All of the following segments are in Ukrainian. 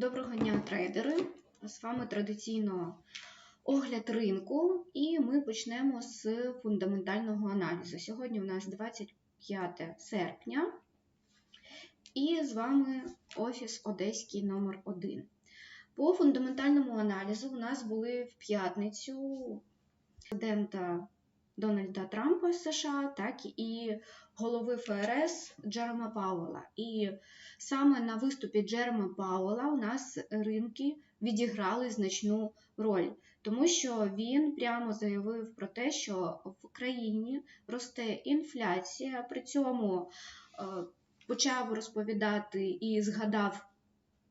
Доброго дня, трейдери! З вами традиційно огляд ринку, і ми почнемо з фундаментального аналізу. Сьогодні у нас 25 серпня, і з вами офіс Одеський номер 1 По фундаментальному аналізу у нас були в п'ятницю президента Дональда Трампа з США, так і голови ФРС Джерома Пауела. І саме на виступі Джерома Пауела у нас ринки відіграли значну роль, тому що він прямо заявив про те, що в країні росте інфляція, при цьому е, почав розповідати і згадав.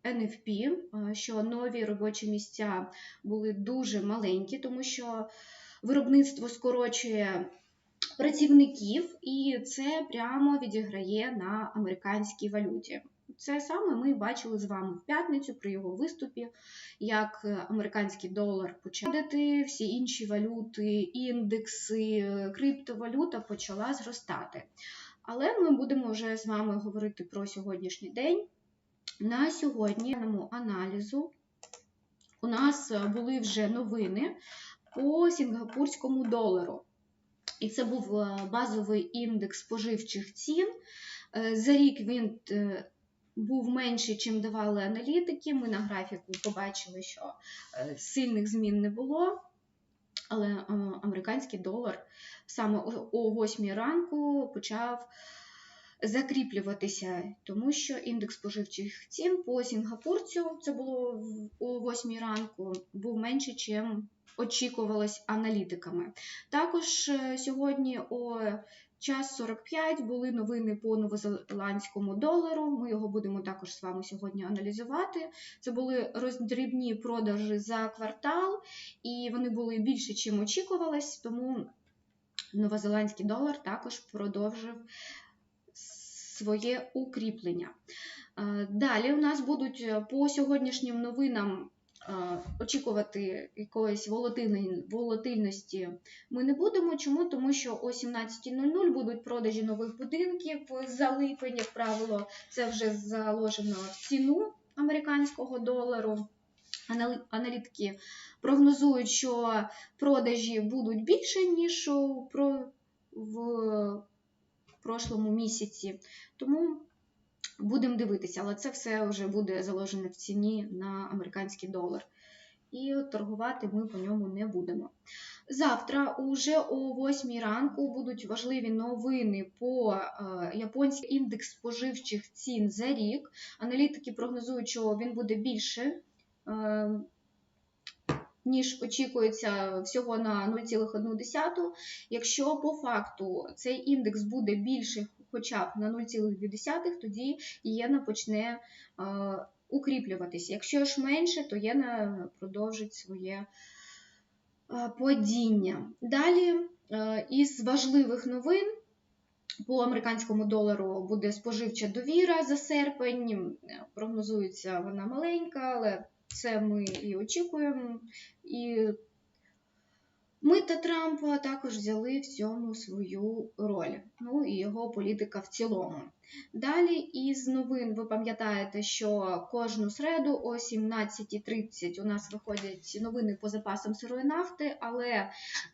НФП, е, що нові робочі місця були дуже маленькі, тому що виробництво скорочує працівників, і це прямо відіграє на американській валюті. Це саме ми бачили з вами в п'ятницю при його виступі, як американський долар почав всі інші валюти, індекси, криптовалюта почала зростати. Але ми будемо вже з вами говорити про сьогоднішній день. На сьогоднішньому аналізу у нас були вже новини по сінгапурському долару. І це був е, базовий індекс споживчих цін. Е, за рік він е, був менший, чим давали аналітики. Ми на графіку побачили, що сильних змін не було. Але американський долар саме о 8 ранку почав закріплюватися, тому що індекс споживчих цін по Сінгапурцю, це було о 8 ранку, був менший, ніж очікувалось аналітиками. Також е, сьогодні о час 45 були новини по новозеландському долару. Ми його будемо також з вами сьогодні аналізувати. Це були роздрібні продажі за квартал, і вони були більше, чим очікувалось, тому новозеландський долар також продовжив своє укріплення. Е, далі у нас будуть е, по сьогоднішнім новинам очікувати якоїсь волатильності ми не будемо. Чому? Тому що о 17.00 будуть продажі нових будинків за липень, як правило, це вже заложено в ціну американського долару. Аналітики прогнозують, що продажі будуть більше, ніж в прошлому місяці. Тому Будемо дивитися, але це все вже буде заложене в ціні на американський долар. І торгувати ми по ньому не будемо. Завтра, уже о 8 ранку, будуть важливі новини по е, японський індекс споживчих цін за рік. Аналітики прогнозують, що він буде більше, е, ніж очікується всього на 0,1. Якщо по факту цей індекс буде більше хоча б на 0,2, тоді єна почне укріплюватися. Якщо ж менше, то єна продовжить своє падіння. Далі із важливих новин. По американському долару буде споживча довіра за серпень. Прогнозується вона маленька, але це ми і очікуємо. І Мита Трампа також взяли в цьому свою роль, ну і його політика в цілому. Далі із новин ви пам'ятаєте, що кожну середу о 17.30 у нас виходять новини по запасам сирої нафти, але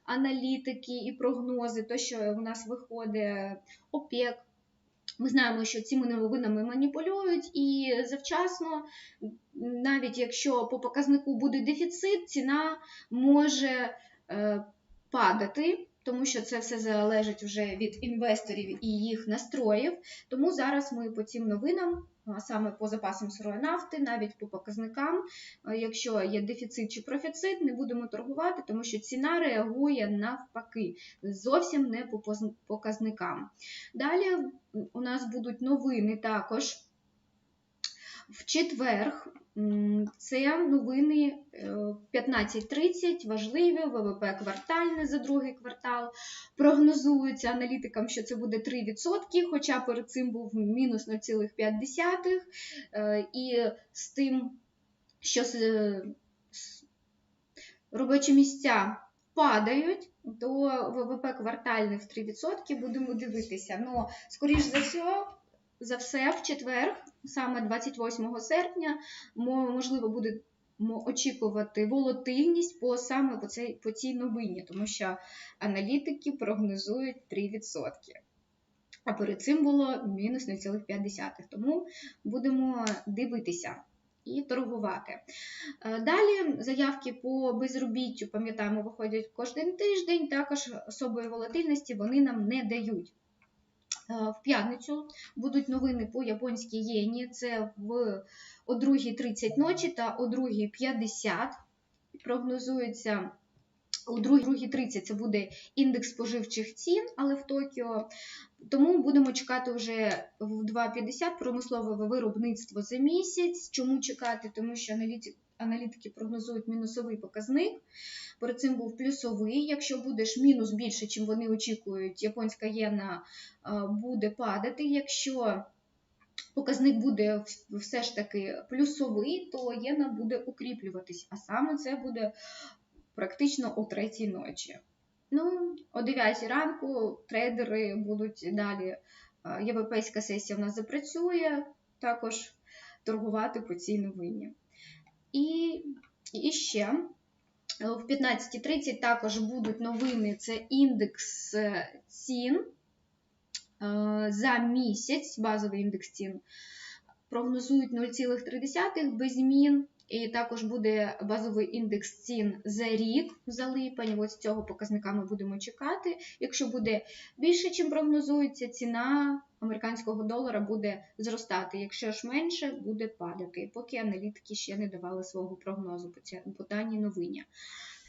аналітики і прогнози, то що у нас виходить ОПЕК. Ми знаємо, що цими новинами маніпулюють, і завчасно, навіть якщо по показнику буде дефіцит, ціна може падати, тому що це все залежить вже від інвесторів і їх настроїв. Тому зараз ми по цим новинам, саме по запасам сирої нафти, навіть по показникам, е, якщо є дефіцит чи профіцит, не будемо торгувати, тому що ціна реагує навпаки, зовсім не по показникам. Далі у нас будуть новини також. В четверг це новини 15.30, е, важливі, ВВП квартальне за другий квартал. Прогнозується аналітикам, що це буде 3%, хоча перед цим був мінус 0,5%. Е, і з тим, що робочі місця падають, то ВВП квартальне в 3% будемо дивитися. Ну, скоріш за все, за все, в четвер, саме 28 серпня, можливо, буде очікувати волатильність по саме по цій, по цій новині, тому що аналітики прогнозують 3%. А перед цим було мінус 0,5. Тому будемо дивитися і торгувати. Е, далі заявки по безробіттю, пам'ятаємо, виходять кожен тиждень, також особої волатильності вони нам не дають. Е, в п'ятницю будуть новини по японській єні. Це в о 2.30 ночі та о 2.50. Прогнозується у 2.30 це буде індекс споживчих цін, але в Токіо. Тому будемо чекати вже в 2.50 промислове виробництво за місяць. Чому чекати? Тому що аналітики прогнозують мінусовий показник. Перед цим був плюсовий. Якщо будеш мінус більше, чим вони очікують, японська єна буде падати. Якщо показник буде все ж таки плюсовий, то єна буде укріплюватись. А саме це буде практично о третій ночі. Ну, о 9 ранку трейдери будуть далі. Європейська сесія в нас запрацює, також торгувати по цій новині. І, і ще в 15.30 також будуть новини: це індекс е, цін е, за місяць, базовий індекс цін. Прогнозують 0,3 без змін. І також буде базовий індекс цін за рік за липень. Ось цього показника ми будемо чекати. Якщо буде більше, чим прогнозується, ціна американського долара буде зростати. Якщо ж менше, буде падати, поки аналітики ще не давали свого прогнозу по даній новині.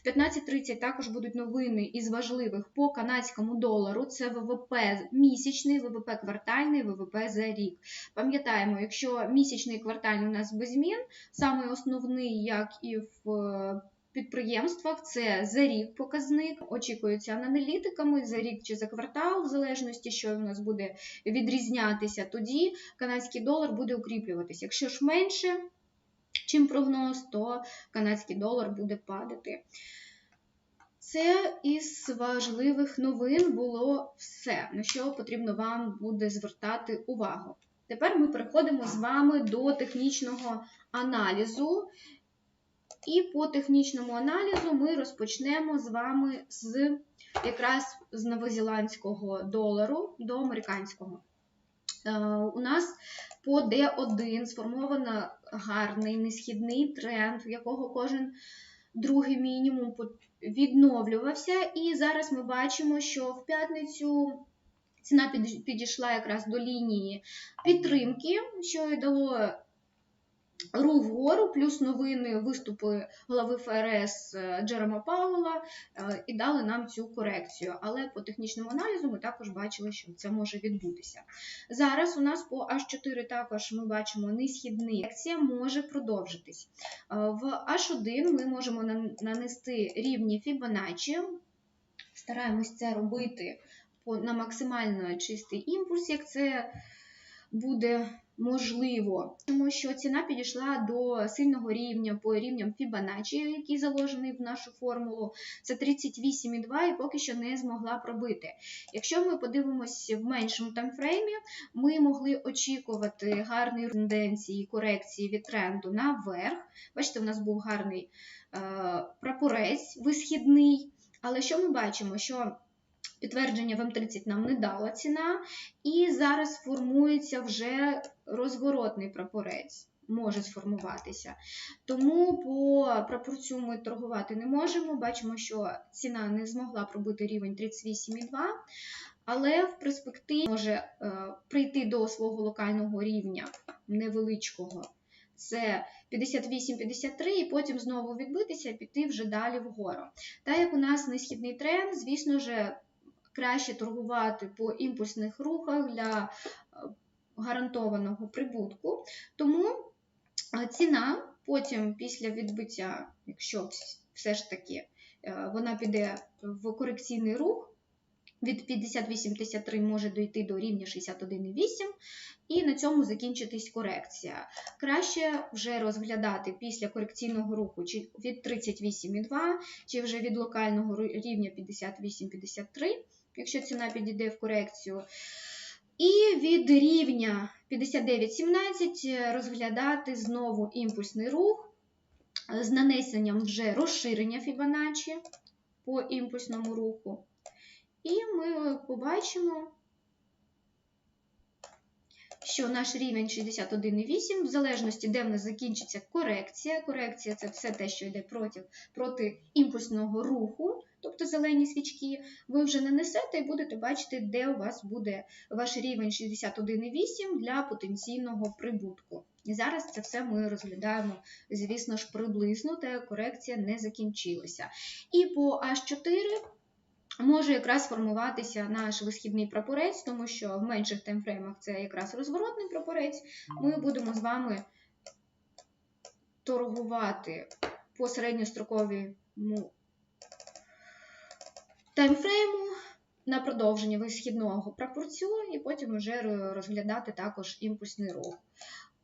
15.30 також будуть новини із важливих по канадському долару. Це ВВП місячний, ВВП квартальний, ВВП за рік. Пам'ятаємо, якщо місячний квартальний у нас без змін, саме основний, як і в підприємствах, це за рік показник. Очікується аналітиками за рік чи за квартал, в залежності, що у нас буде відрізнятися, тоді канадський долар буде укріплюватися. Якщо ж менше, чим прогноз, то канадський долар буде падати. Це із важливих новин було все, на що потрібно вам буде звертати увагу. Тепер ми переходимо з вами до технічного аналізу. І по технічному аналізу ми розпочнемо з вами з якраз з новозеландського долару до американського. Е, у нас по D1 сформовано гарний несхідний тренд, в якого кожен другий мінімум відновлювався. І зараз ми бачимо, що в п'ятницю ціна підійшла якраз до лінії підтримки, що й дало рух вгору, плюс новини виступи голови ФРС е, Джерема Паула е, і дали нам цю корекцію. Але по технічному аналізу ми також бачили, що це може відбутися. Зараз у нас по H4 також ми бачимо несхідний корекція може продовжитись. Е, в H1 ми можемо нанести рівні Fibonacci. Стараємось це робити на максимально чистий імпульс, як це буде можливо, тому що ціна підійшла до сильного рівня по рівням Fibonacci, який заложений в нашу формулу. Це 38,2 і поки що не змогла пробити. Якщо ми подивимося в меншому таймфреймі, ми могли очікувати гарної тенденції корекції від тренду наверх. Бачите, у нас був гарний е, прапорець висхідний. Але що ми бачимо? Що Підтвердження в М30 нам не дала ціна, і зараз формується вже розворотний прапорець. Може сформуватися. Тому по прапорцю ми торгувати не можемо. Бачимо, що ціна не змогла пробити рівень 38,2, але в перспективі може е, прийти до свого локального рівня невеличкого. Це 58-53, і потім знову відбитися і піти вже далі вгору. Так як у нас несхідний тренд, звісно ж, краще торгувати по імпульсних рухах для е, гарантованого прибутку. Тому е, ціна потім після відбиття, якщо все ж таки е, вона піде в корекційний рух, від 58,53 може дойти до рівня 61,8, і на цьому закінчитись корекція. Краще вже розглядати після корекційного руху чи від 38,2, чи вже від локального рівня 58,53 якщо ціна підійде в корекцію. І від рівня 59,17 розглядати знову імпульсний рух з нанесенням вже розширення Фібоначчі по імпульсному руху. І ми побачимо, що наш рівень 61,8, в залежності, де в нас закінчиться корекція. Корекція це все те, що йде проти, проти імпульсного руху, тобто зелені свічки, ви вже нанесете і будете бачити, де у вас буде ваш рівень 61,8 для потенційного прибутку. І зараз це все ми розглядаємо, звісно ж, приблизно, та корекція не закінчилася. І по H4 може якраз формуватися наш висхідний прапорець, тому що в менших таймфреймах це якраз розворотний прапорець. Ми будемо з вами торгувати по середньостроковому таймфрейму на продовження висхідного прапорцю, і потім вже розглядати також імпульсний рух.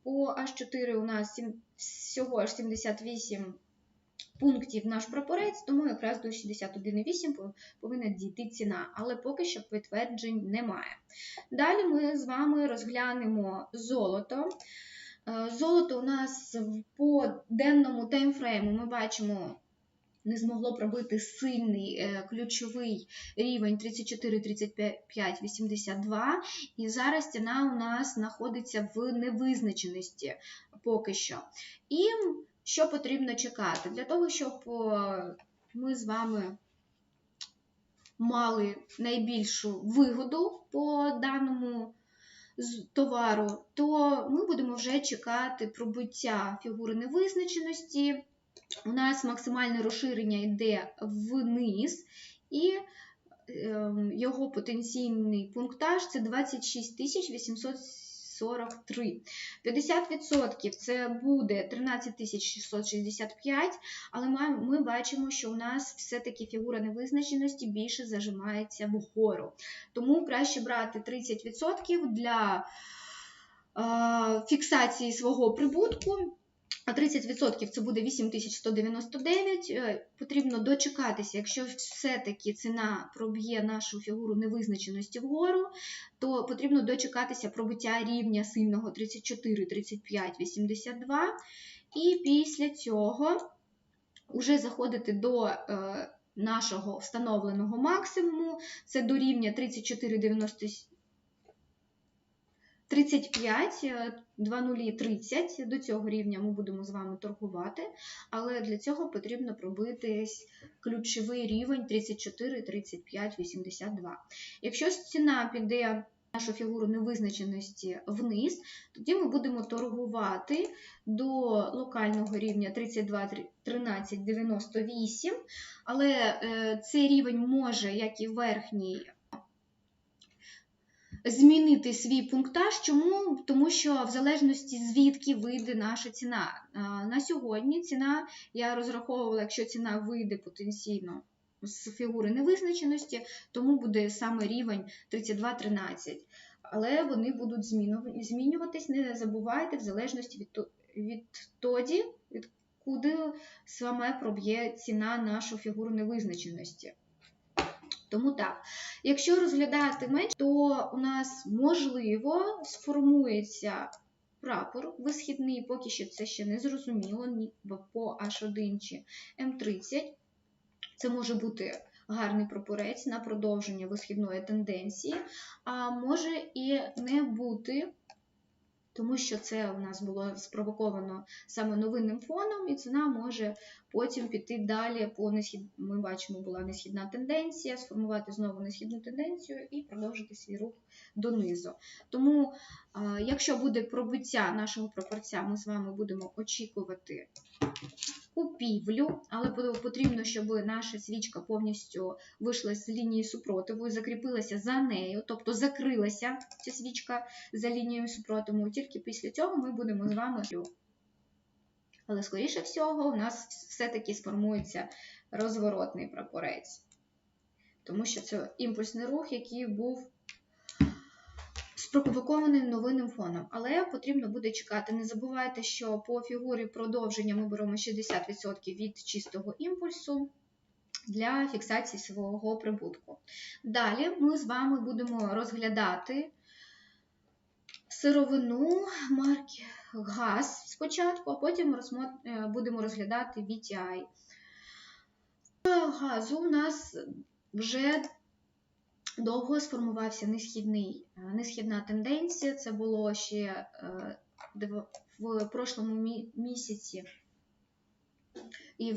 По H4 у нас всього аж 78 пунктів наш прапорець, тому якраз до 61,8 повинна дійти ціна, але поки що підтверджень немає. Далі ми з вами розглянемо золото. Е, золото у нас по денному таймфрейму ми бачимо. Не змогло пробити сильний е, ключовий рівень 34, 35, 82. І зараз ціна у нас знаходиться в невизначеності поки що. І що потрібно чекати? Для того, щоб ми з вами мали найбільшу вигоду по даному товару, то ми будемо вже чекати пробиття фігури невизначеності. У нас максимальне розширення йде вниз, і ем, його потенційний пунктаж це 26 800 43. 50% це буде 13 665, але ми бачимо, що у нас все-таки фігура невизначеності більше зажимається вгору. Тому краще брати 30% для е, фіксації свого прибутку. А 30% це буде 8199. Е, потрібно дочекатися, якщо все-таки ціна проб'є нашу фігуру невизначеності вгору, то потрібно дочекатися пробиття рівня сильного 34, 35, 82. І після цього вже заходити до е, нашого встановленого максимуму, це до рівня 34,97. 35, 2,030, до цього рівня ми будемо з вами торгувати, але для цього потрібно пробити ключовий рівень 34, 35, 82. Якщо ціна піде нашу фігуру невизначеності вниз, тоді ми будемо торгувати до локального рівня 32, 13, 98, але е, цей рівень може, як і верхній, змінити свій пунктаж. Чому? Тому що в залежності звідки вийде наша ціна. На сьогодні ціна, я розраховувала, якщо ціна вийде потенційно з фігури невизначеності, тому буде саме рівень 32-13. Але вони будуть змінюватись, не забувайте, в залежності від тоді, від куди саме проб'є ціна нашу фігуру невизначеності. Тому так, якщо розглядати менш, то у нас можливо сформується прапор висхідний, поки що це ще не зрозуміло, ні по H1 чи М30. Це може бути гарний прапорець на продовження висхідної тенденції, а може і не бути тому що це у нас було спровоковано саме новинним фоном, і ціна може потім піти далі по несхід... Ми бачимо, була несхідна тенденція, сформувати знову несхідну тенденцію і продовжити свій рух донизу. Тому, якщо буде пробиття нашого пропорця, ми з вами будемо очікувати купівлю, але потрібно, щоб наша свічка повністю вийшла з лінії супротиву і закріпилася за нею, тобто закрилася ця свічка за лінією супротиву. Тільки після цього ми будемо з вами. Але, скоріше всього, у нас все-таки сформується розворотний прапорець. Тому що це імпульсний рух, який був спровокований новинним фоном. Але потрібно буде чекати. Не забувайте, що по фігурі продовження ми беремо 60% від чистого імпульсу. Для фіксації свого прибутку. Далі ми з вами будемо розглядати сировину марки газ спочатку, а потім е, будемо розглядати VTI. Газу у нас вже довго сформувався е, несхідна тенденція. Це було ще е, в прошлому місяці. І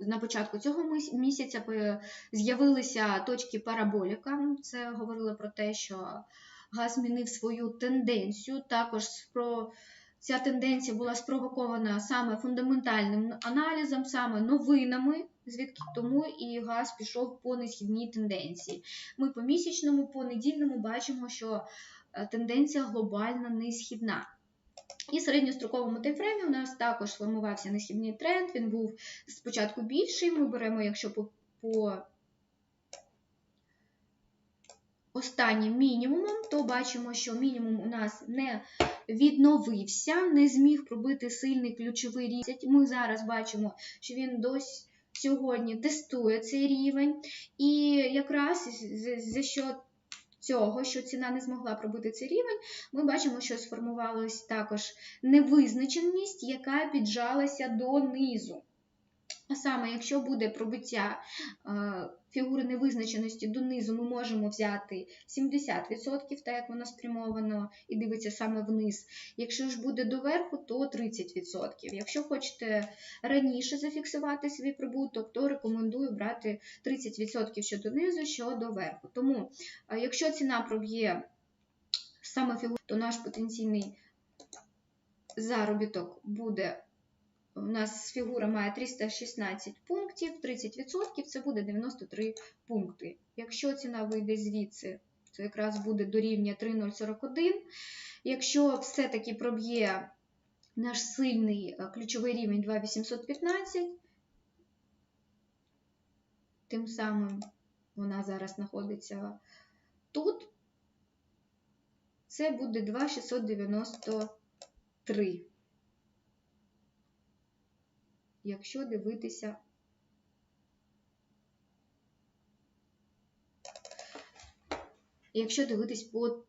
на початку цього місяця з'явилися точки параболіка. Це говорило про те, що газ змінив свою тенденцію. Також спро... ця тенденція була спровокована саме фундаментальним аналізом, саме новинами, звідки тому і газ пішов по несхідній тенденції. Ми по місячному, по недільному бачимо, що е, тенденція глобально несхідна. І в середньостроковому таймфреймі у нас також сформувався несхідний тренд. Він був спочатку більший. Ми беремо, якщо по, по останнім мінімумом, то бачимо, що мінімум у нас не відновився, не зміг пробити сильний ключовий рівень. Ми зараз бачимо, що він досі сьогодні тестує цей рівень. І якраз за- що цього, що ціна не змогла пробити цей рівень, ми бачимо, що сформувалась також невизначеність, яка піджалася донизу. А саме, якщо буде пробиття е, фігури невизначеності донизу, ми можемо взяти 70%, так як воно спрямовано і дивиться саме вниз. Якщо ж буде доверху, то 30%. Якщо хочете раніше зафіксувати свій прибуток, то рекомендую брати 30% що донизу, що доверху. Тому, е, якщо ціна проб'є саме фігуру, то наш потенційний заробіток буде у нас фігура має 316 пунктів, 30% це буде 93 пункти. Якщо ціна вийде звідси, це якраз буде до рівня 3041. Якщо все-таки проб'є наш сильний е, ключовий рівень 2815, тим самим вона зараз знаходиться тут, це буде 2693. Якщо дивитися. Якщо дивитись по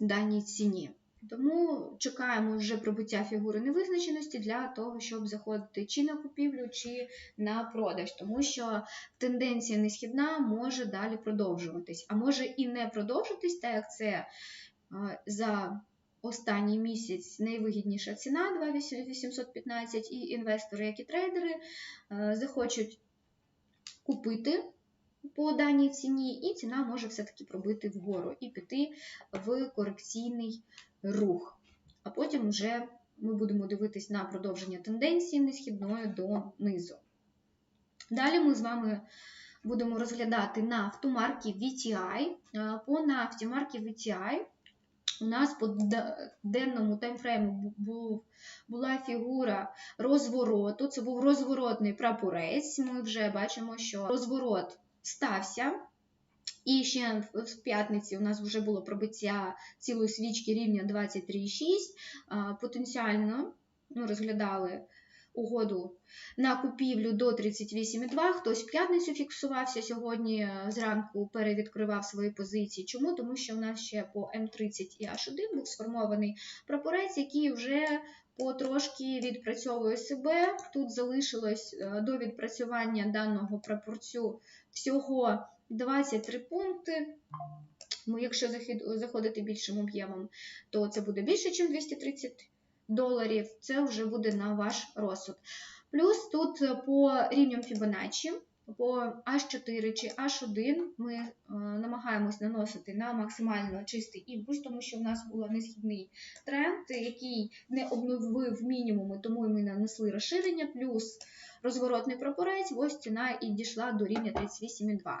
даній ціні. Тому чекаємо вже пробиття фігури невизначеності для того, щоб заходити чи на купівлю, чи на продаж, тому що тенденція несхідна може далі продовжуватись, а може і не продовжитись, так як це за останній місяць найвигідніша ціна 2815, і інвестори, як і трейдери, е, захочуть купити по даній ціні, і ціна може все-таки пробити вгору і піти в корекційний рух. А потім вже ми будемо дивитись на продовження тенденції несхідної до низу. Далі ми з вами будемо розглядати нафту марки VTI. Е, По нафті марки VTI у нас по денному таймфрейму була фігура розвороту. Це був розворотний прапорець. Ми вже бачимо, що розворот стався. І ще в п'ятниці у нас вже було пробиття цілої свічки рівня 23,6. Потенціально ну, розглядали угоду на купівлю до 38,2. Хтось в п'ятницю фіксувався сьогодні е, зранку, перевідкривав свої позиції. Чому? Тому що у нас ще по М30 і H1 був сформований прапорець, який вже потрошки відпрацьовує себе. Тут залишилось е, до відпрацювання даного прапорцю всього 23 пункти. Ну, якщо заходити більшим об'ємом, то це буде більше, ніж 230 доларів. Це вже буде на ваш розсуд. Плюс тут е, по рівням Fibonacci, по H4 чи H1 ми е, намагаємось наносити на максимально чистий імпульс, тому що в нас був несхідний тренд, який не обновив мінімуми, тому ми нанесли розширення, плюс розворотний прапорець, ось ціна і дійшла до рівня 38,2.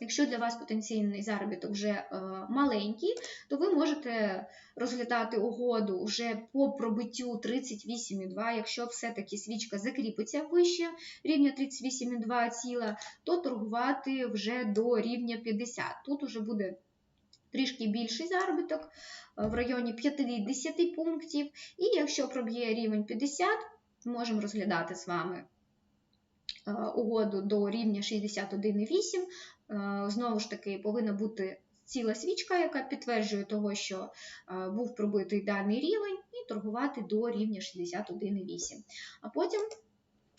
Якщо для вас потенційний заробіток вже е, маленький, то ви можете розглядати угоду вже по пробиттю 38,2. Якщо все-таки свічка закріпиться вище рівня 38,2 ціла, то торгувати вже до рівня 50. Тут уже буде трішки більший заробіток е, в районі 50 пунктів. І якщо проб'є рівень 50, можемо розглядати з вами угоду до рівня 61,8. Е, Знову ж таки, повинна бути ціла свічка, яка підтверджує того, що е, був пробитий даний рівень, і торгувати до рівня 61,8. А потім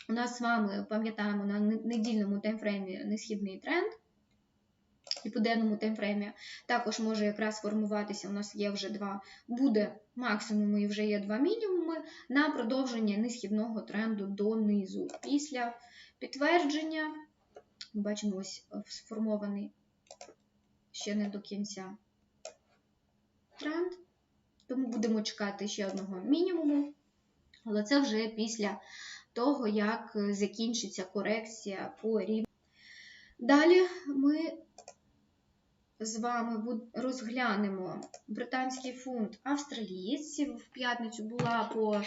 у нас з вами пам'ятаємо на недільному таймфреймі несхідний тренд. І по денному таймфреймі також може якраз формуватися. У нас є вже два, буде максимум і вже є два мінімуми на продовження несхідного тренду донизу. Після підтвердження ми бачимо ось е, сформований ще не до кінця тренд. Тому будемо чекати ще одного мінімуму. Але це вже після того, як е, закінчиться корекція по рівню. Далі ми з вами розглянемо британський фунт австралієць. В п'ятницю була по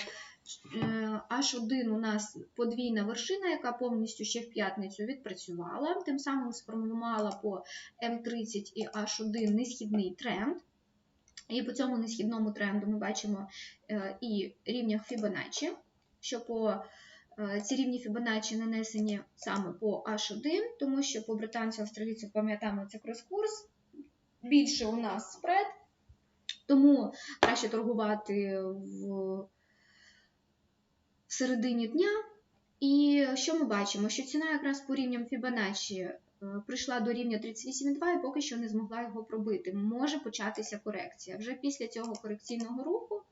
H1 у нас подвійна вершина, яка повністю ще в п'ятницю відпрацювала. Тим самим сформувала по М30 і H1 несхідний тренд. І по цьому несхідному тренду ми бачимо е, і рівнях Fibonacci, що по е, ці рівні Fibonacci нанесені саме по H1, тому що по британцю австралійцю пам'ятаємо це крос-курс. Більше у нас спред, тому краще торгувати в в середині дня. І що ми бачимо? Що ціна якраз по рівням Fibonacci е, прийшла до рівня 38,2 і поки що не змогла його пробити. Може початися корекція. Вже після цього корекційного руху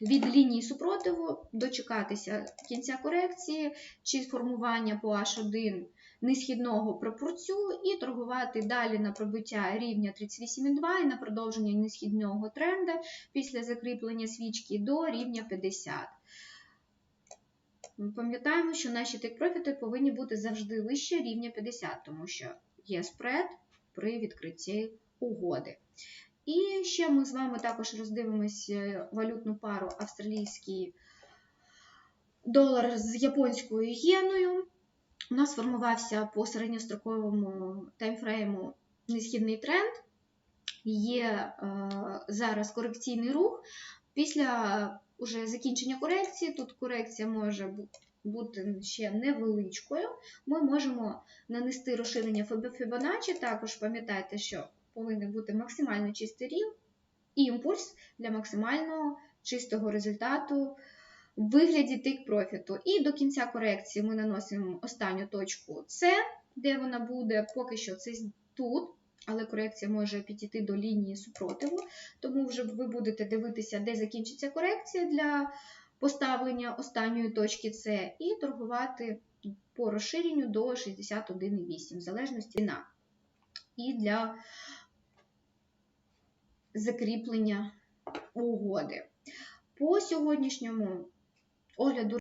від лінії супротиву дочекатися кінця корекції чи формування по H1 несхідного пропорцю і торгувати далі на пробиття рівня 38,2 і на продовження несхідного тренда після закріплення свічки до рівня 50. Ми Пам'ятаємо, що наші тейк-профіти повинні бути завжди вище рівня 50, тому що є спред при відкритті угоди. І ще ми з вами також роздивимось е, валютну пару австралійський долар з японською єною. У нас формувався по середньостроковому таймфрейму несхідний тренд. Є е, зараз корекційний рух. Після уже закінчення корекції, тут корекція може бути ще невеличкою. Ми можемо нанести розширення Фібо- Fibonacci. Також пам'ятайте, що повинен бути максимально чистий рів і імпульс для максимального чистого результату в вигляді тик профіту. І до кінця корекції ми наносимо останню точку С, де вона буде поки що це тут, але корекція може підійти до лінії супротиву. Тому вже ви будете дивитися, де закінчиться корекція для поставлення останньої точки С, і торгувати по розширенню до 61,8, в залежності на і для закріплення угоди. По сьогоднішньому огляду